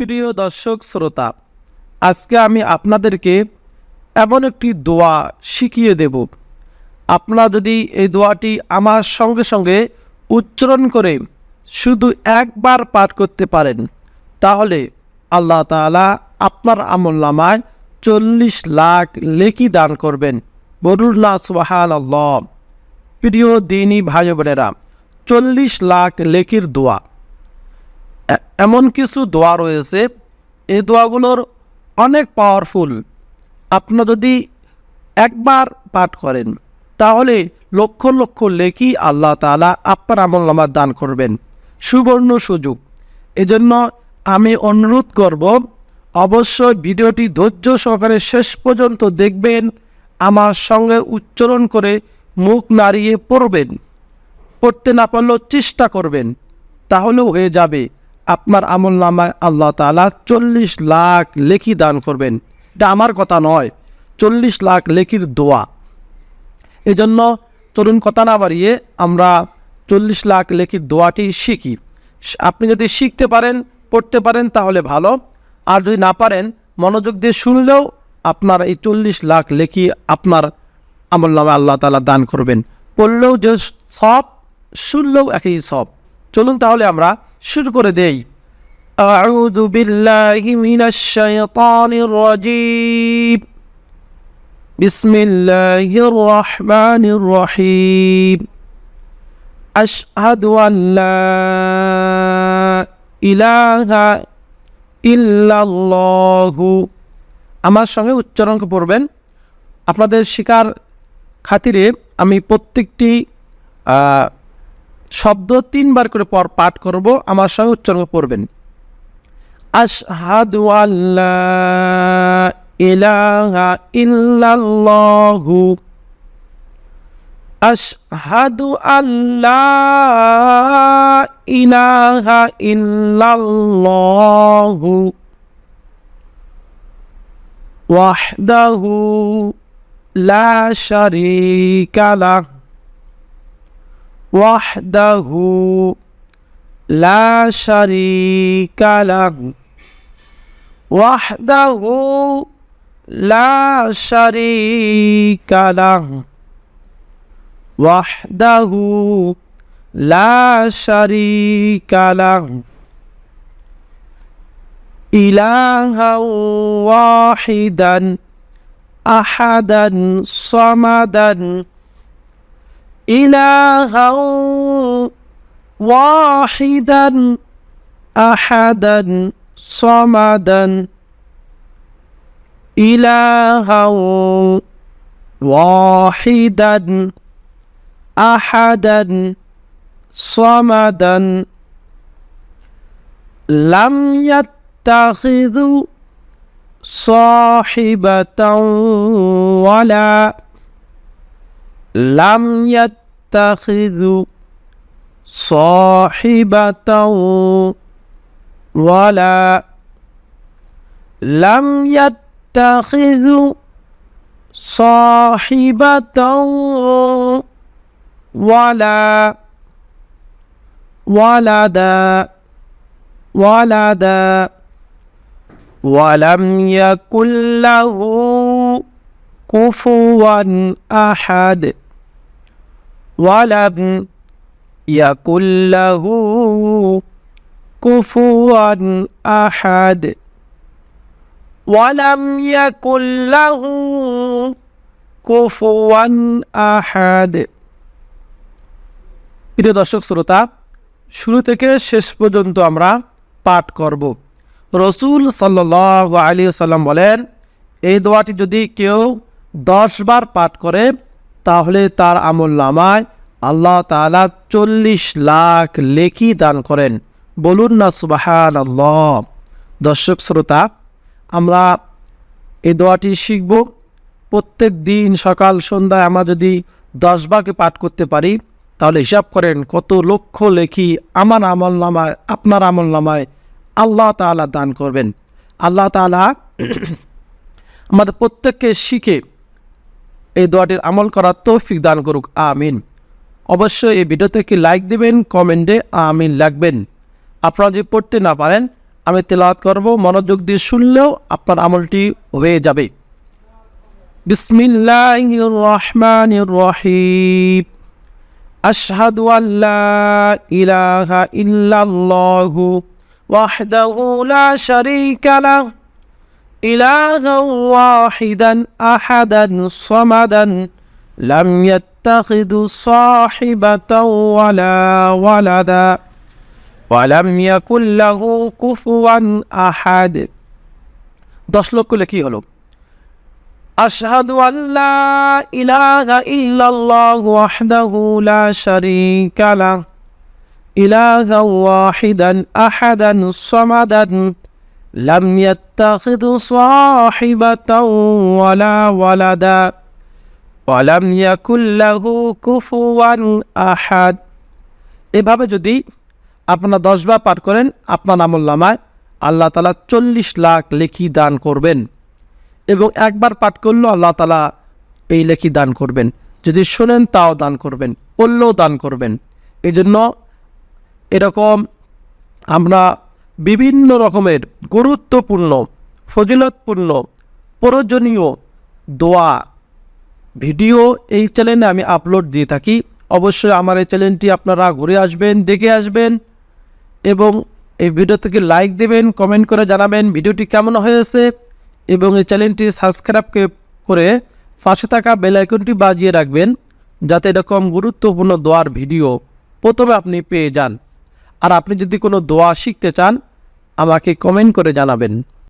প্রিয় দর্শক, শ্রোতা, আজকে আমি আপনাদেরকে এমন একটি দোয়া শিখিয়ে দেব। আপনারা যদি এই দোয়াটি আমার সঙ্গে সঙ্গে উচ্চারণ করে শুধু একবার পাঠ করতে পারেন, তাহলে আল্লাহ তাআলা আপনার আমল নামায় চল্লিশ লাখ লেখি দান করবেন। বরুল না সুবাহান প্রিয় দিনী ভাই বোনেরা চল্লিশ লাখ লেখির দোয়া। এমন কিছু দোয়া রয়েছে, এই দোয়াগুলোর অনেক পাওয়ারফুল আপনার যদি একবার পাঠ করেন, তাহলে লক্ষ লক্ষ লেখি আল্লাহ তাআলা আপনার আমল নামার দান করবেন। সুবর্ণ সুযোগ। এজন্য আমি অনুরোধ করব, অবশ্যই ভিডিওটি ধৈর্য সহকারে শেষ পর্যন্ত দেখবেন, আমার সঙ্গে উচ্চারণ করে মুখ নাড়িয়ে পড়বেন। পড়তে না পারলেও চেষ্টা করবেন, তাহলেও হয়ে যাবে। আপনার আমল নামায় আল্লাহ তালা চল্লিশ লাখ লেখি দান করবেন। এটা আমার কথা নয়, চল্লিশ লাখ লেখির দোয়া। এজন্য চলুন কথা না বাড়িয়ে আমরা চল্লিশ লাখ লেখির দোয়াটি শিখি। আপনি যদি শিখতে পারেন, পড়তে পারেন তাহলে ভালো। আর যদি না পারেন, মনোযোগ দিয়ে শুনলেও আপনার এই চল্লিশ লাখ লেখি আপনার আমল নামে আল্লাহ তালা দান করবেন। পড়লেও যে সব, শুনলেও একই সব। চলুন তাহলে আমরা শুরু করে দেই أعوذ بالله من الشيطان الرجيم بسم الله الرحمن الرحيم أشهد أن لا إله إلا الله আমার সঙ্গে উচ্চারণ পড়বেন আপনাদের শিকার খাতিরে আমি প্রত্যেকটি আহ, শব্দ তিনবার করে পর পাঠ করব, আমার সঙ্গে উচ্চারণ পড়বেন। আশহাদু আল্লাহ ইলাহা ইল্লাল্লাহু। আশহাদু আল্লাহ ইলাহা ইল্লাল্লাহু। ওয়াহদাহু লা শারীকা লাহ। وحده لا شريك له. وحده لا شريك له. وحده لا شريك له. إلها واحدا أحدا صمدا إلها واحدا أحدا صمدا. إلها واحدا أحدا صمدا. لم يتخذ صاحبة ولا لم يتخذ صاحبة ولا لم يتخذ صاحبة ولا ولدا ولدا ولم يكن له كفوا أحد. ওয়ালাম ইয়াকুল্লাহু কুফুয়ান আহাদ ওয়ালাম ইয়াকুল্লাহু কুফুয়ান আহাদ প্রিয় দর্শক, শ্রোতা, শুরু থেকে শেষ পর্যন্ত আমরা পাঠ করব। রসুল সাল্লাহ আলী সাল্লাম বলেন, এই দোয়াটি যদি কেউ দশবার পাঠ করে তাহলে তার আমল নামায় আল্লাহ তাআলা চল্লিশ লাখ লেখি দান করেন। বলুন না সুবাহান আল্লাহ দর্শক শ্রোতা, আমরা এই দোয়াটি শিখব। প্রত্যেক দিন সকাল, সন্ধ্যায় আমরা যদি দশ বারকে পাঠ করতে পারি, তাহলে হিসাব করেন কত লক্ষ লেখি আমার আমল নামায়, আপনার আমল নামায় আল্লাহ তাআলা দান করবেন। আল্লাহ তাআলা আমাদের প্রত্যেককে শিখে এই দোয়াটির আমল করার তৌফিক দান করুক, আমিন। অবশ্যই এই ভিডিওতে একটি লাইক দিবেন কমেন্টে আমিন লাগবেন। আপনারা যদি পড়তে না পারেন, আমি তেলাওয়াত করব, মনোযোগ দিয়ে শুনলেও আপনার আমলটি হয়ে যাবে। বিসমিল্লাহির রহমানির রহিম আশহাদু আল্লা ইলাহা ইল্লাল্লাহু ওয়াহদাহু লা শারীকা লাহু। إلها واحدا أحدا صمدا لم يتخذ صاحبة ولا ولدا ولم يكن له كفوا أحد দশ লক্ষ কি হলো আশহাদু আল্লা ইলাহা ইল্লাল্লাহ ওয়াহদাহু লা শারীকা লাহ ইলাহা ওয়াহিদান আহাদান সামাদান لم يتخذ صاحبة ولا ولدا ولم يكن له كفوا أحد এভাবে যদি আপনারা দশবার পাঠ করেন আপনার আমল্লামায় আল্লাহ তালা চল্লিশ লাখ লেখি দান করবেন এবং একবার পাঠ করলেও আল্লাহ তালা এই লেখি দান করবেন যদি শোনেন তাও দান করবেন পড়লেও দান করবেন এই জন্য এরকম আমরা বিভিন্ন রকমের গুরুত্বপূর্ণ, ফজিলতপূর্ণ, প্রয়োজনীয় দোয়া। ভিডিও এই চ্যানেলে আমি আপলোড দিয়ে থাকি। অবশ্যই আমার এই চ্যানেলটি আপনারা ঘুরে আসবেন, দেখে আসবেন এবং এই ভিডিও থেকে লাইক দেবেন কমেন্ট করে জানাবেন ভিডিওটি কেমন হয়েছে এবং এই চ্যানেলটি সাবস্ক্রাইব করে পাশে থাকা বেল আইকনটি বাজিয়ে রাখবেন যাতে এরকম গুরুত্বপূর্ণ দোয়ার ভিডিও প্রথমে আপনি পেয়ে যান। আর আপনি যদি কোনো দোয়া শিখতে চান আমাকে কমেন্ট করে জানাবেন।